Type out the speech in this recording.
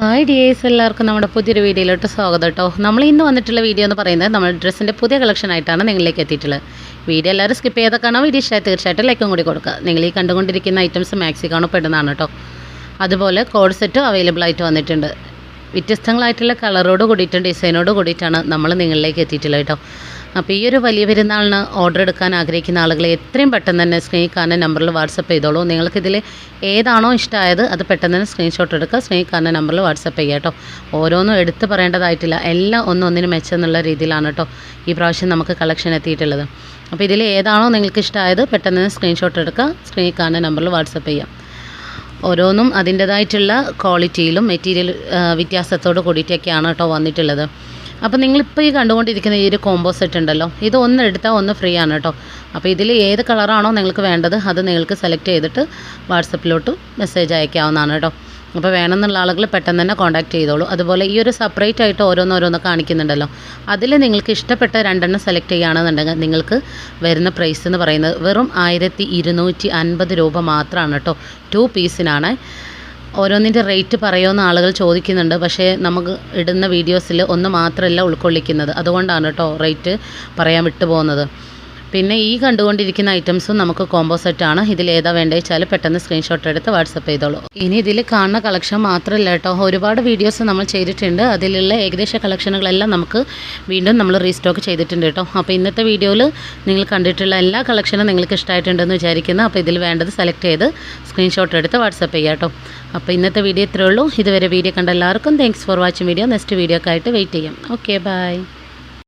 Hi dears എല്ലാവർക്കും നമ്മുടെ പുതിയൊരു വീഡിയോയിലോട്ട് സ്വാഗതം കേട്ടോ. നമ്മൾ ഇന്ന് വന്നിട്ടുള്ള വീഡിയോ എന്ന് പറയുന്നത് നമ്മുടെ ഡ്രസ്സിന്റെ പുതിയ കളക്ഷൻ ആയിട്ടാണ് നിങ്ങളിലേക്ക് എത്തിയിട്ടുള്ളത്. വീഡിയോ എല്ലാവരും സ്കിപ്പ് ചെയ്ത കാണാം. വീഡിയോ ഇഷ്ടമായി തീർച്ചയായിട്ടും ലൈക്കും കൂടി കൊടുക്കുക. നിങ്ങൾ ഈ കണ്ടുകൊണ്ടിരിക്കുന്ന ഐറ്റംസ് മാക്സി കാണപ്പെടുന്നതാണ് കേട്ടോ. അതുപോലെ കോഡ് സെറ്റും അവൈലബിൾ ആയിട്ട് വന്നിട്ടുണ്ട്. വ്യത്യസ്തങ്ങളായിട്ടുള്ള കളറോട് കൂടിയിട്ടും ഡിസൈനോട് കൂടിയിട്ടാണ് നമ്മൾ നിങ്ങളിലേക്ക് എത്തിയിട്ടുള്ളത് കേട്ടോ. അപ്പോൾ ഈ ഒരു വലിയ പെരുന്നാളിന് ഓർഡർ എടുക്കാൻ ആഗ്രഹിക്കുന്ന ആളുകളെ എത്രയും പെട്ടെന്ന് തന്നെ സ്നേഹിക്കാരന്റെ നമ്പറിൽ വാട്സപ്പ് ചെയ്തോളൂ. നിങ്ങൾക്കിതിൽ ഏതാണോ ഇഷ്ടമായത് അത് പെട്ടെന്ന് തന്നെ സ്ക്രീൻഷോട്ട് എടുക്കുക. സ്നേഹിക്കാരന്റെ നമ്പറിൽ വാട്സപ്പ് ചെയ്യുക കേട്ടോ. ഓരോന്നും എടുത്ത് പറയേണ്ടതായിട്ടില്ല. എല്ലാം ഒന്നൊന്നിന് മെച്ചമെന്നുള്ള രീതിയിലാണ് കേട്ടോ ഈ പ്രാവശ്യം നമുക്ക് കളക്ഷൻ എത്തിയിട്ടുള്ളത്. അപ്പോൾ ഇതിൽ ഏതാണോ നിങ്ങൾക്ക് ഇഷ്ടമായത് പെട്ടെന്ന് തന്നെ സ്ക്രീൻഷോട്ട് എടുക്കുക. സ്നേഹിക്കാരന്റെ നമ്പറിൽ വാട്സപ്പ് ചെയ്യാം ഓരോന്നും അതിന്റേതായിട്ടുള്ള ക്വാളിറ്റിയിലും മെറ്റീരിയൽ വ്യത്യാസത്തോട് കൂടിയിട്ടൊക്കെയാണ് കേട്ടോ വന്നിട്ടുള്ളത്. അപ്പോൾ നിങ്ങളിപ്പോൾ ഈ കണ്ടുകൊണ്ടിരിക്കുന്ന ഈ ഒരു കോംബോ സെറ്റ് ഉണ്ടല്ലോ ഇത് ഒന്ന് എടുത്താൽ ഒന്ന് ഫ്രീ ആണ് കേട്ടോ അപ്പോൾ ഇതിൽ ഏത് കളറാണോ നിങ്ങൾക്ക് വേണ്ടത് അത് നിങ്ങൾക്ക് സെലക്ട് ചെയ്തിട്ട് വാട്സപ്പിലോട്ട് മെസ്സേജ് അയക്കാവുന്നതാണ് കേട്ടോ അപ്പോൾ വേണമെന്നുള്ള ആളുകൾ പെട്ടെന്ന് തന്നെ കോൺടാക്റ്റ് ചെയ്തോളൂ. അതുപോലെ ഈ ഒരു സെപ്പറേറ്റ് ആയിട്ട് ഓരോന്നോരോന്ന് കാണിക്കുന്നുണ്ടല്ലോ. അതിൽ നിങ്ങൾക്ക് ഇഷ്ടപ്പെട്ട രണ്ടെണ്ണം സെലക്ട് ചെയ്യുകയാണെന്നുണ്ടെങ്കിൽ നിങ്ങൾക്ക് വരുന്ന പ്രൈസ് എന്ന് പറയുന്നത് വെറും ആയിരത്തി രൂപ മാത്രമാണ് കേട്ടോ ടു പീസിനാണ് ഓരോന്നിന്റെ റേറ്റ് പറയുമെന്ന് ആളുകൾ ചോദിക്കുന്നുണ്ട്. പക്ഷേ നമുക്ക് ഇടുന്ന വീഡിയോസിൽ ഒന്ന് മാത്രമല്ല ഉൾക്കൊള്ളിക്കുന്നത്. അതുകൊണ്ടാണ് കേട്ടോ റേറ്റ് പറയാൻ വിട്ടു പോകുന്നത് പിന്നെ ഈ കണ്ടുകൊണ്ടിരിക്കുന്ന ഐറ്റംസും നമുക്ക് കോംബോ ആണ്. ഇതിൽ ഏതാ വേണ്ടത് വെച്ചാൽ പെട്ടെന്ന് സ്ക്രീൻഷോട്ട് എടുത്ത് വാട്സപ്പ് ചെയ്തോളൂ. ഇനി ഇതിൽ കാണുന്ന കളക്ഷൻ മാത്രമല്ല കേട്ടോ. ഒരുപാട് വീഡിയോസ് നമ്മൾ ചെയ്തിട്ടുണ്ട്. അതിലുള്ള ഏകദേശ കളക്ഷനുകളെല്ലാം നമുക്ക് വീണ്ടും നമ്മൾ റീസ്റ്റോക്ക് ചെയ്തിട്ടുണ്ട് കേട്ടോ. അപ്പോൾ ഇന്നത്തെ വീഡിയോയിൽ നിങ്ങൾ കണ്ടിട്ടുള്ള എല്ലാ കളക്ഷനും നിങ്ങൾക്ക് ഇഷ്ടമായിട്ടുണ്ടെന്ന് വിചാരിക്കുന്നു. അപ്പോൾ ഇതിൽ വേണ്ടത് സെലക്ട് ചെയ്ത് സ്ക്രീൻഷോട്ട് എടുത്ത് വാട്സപ്പ് ചെയ്യാം കേട്ടോ. അപ്പോൾ ഇന്നത്തെ വീഡിയോ ഇത്രയേ ഉള്ളൂ. ഇതുവരെ വീഡിയോ കണ്ട എല്ലാവർക്കും thanks for watching video next വീഡിയോക്കായിട്ട് wait ചെയ്യാം. Okay bye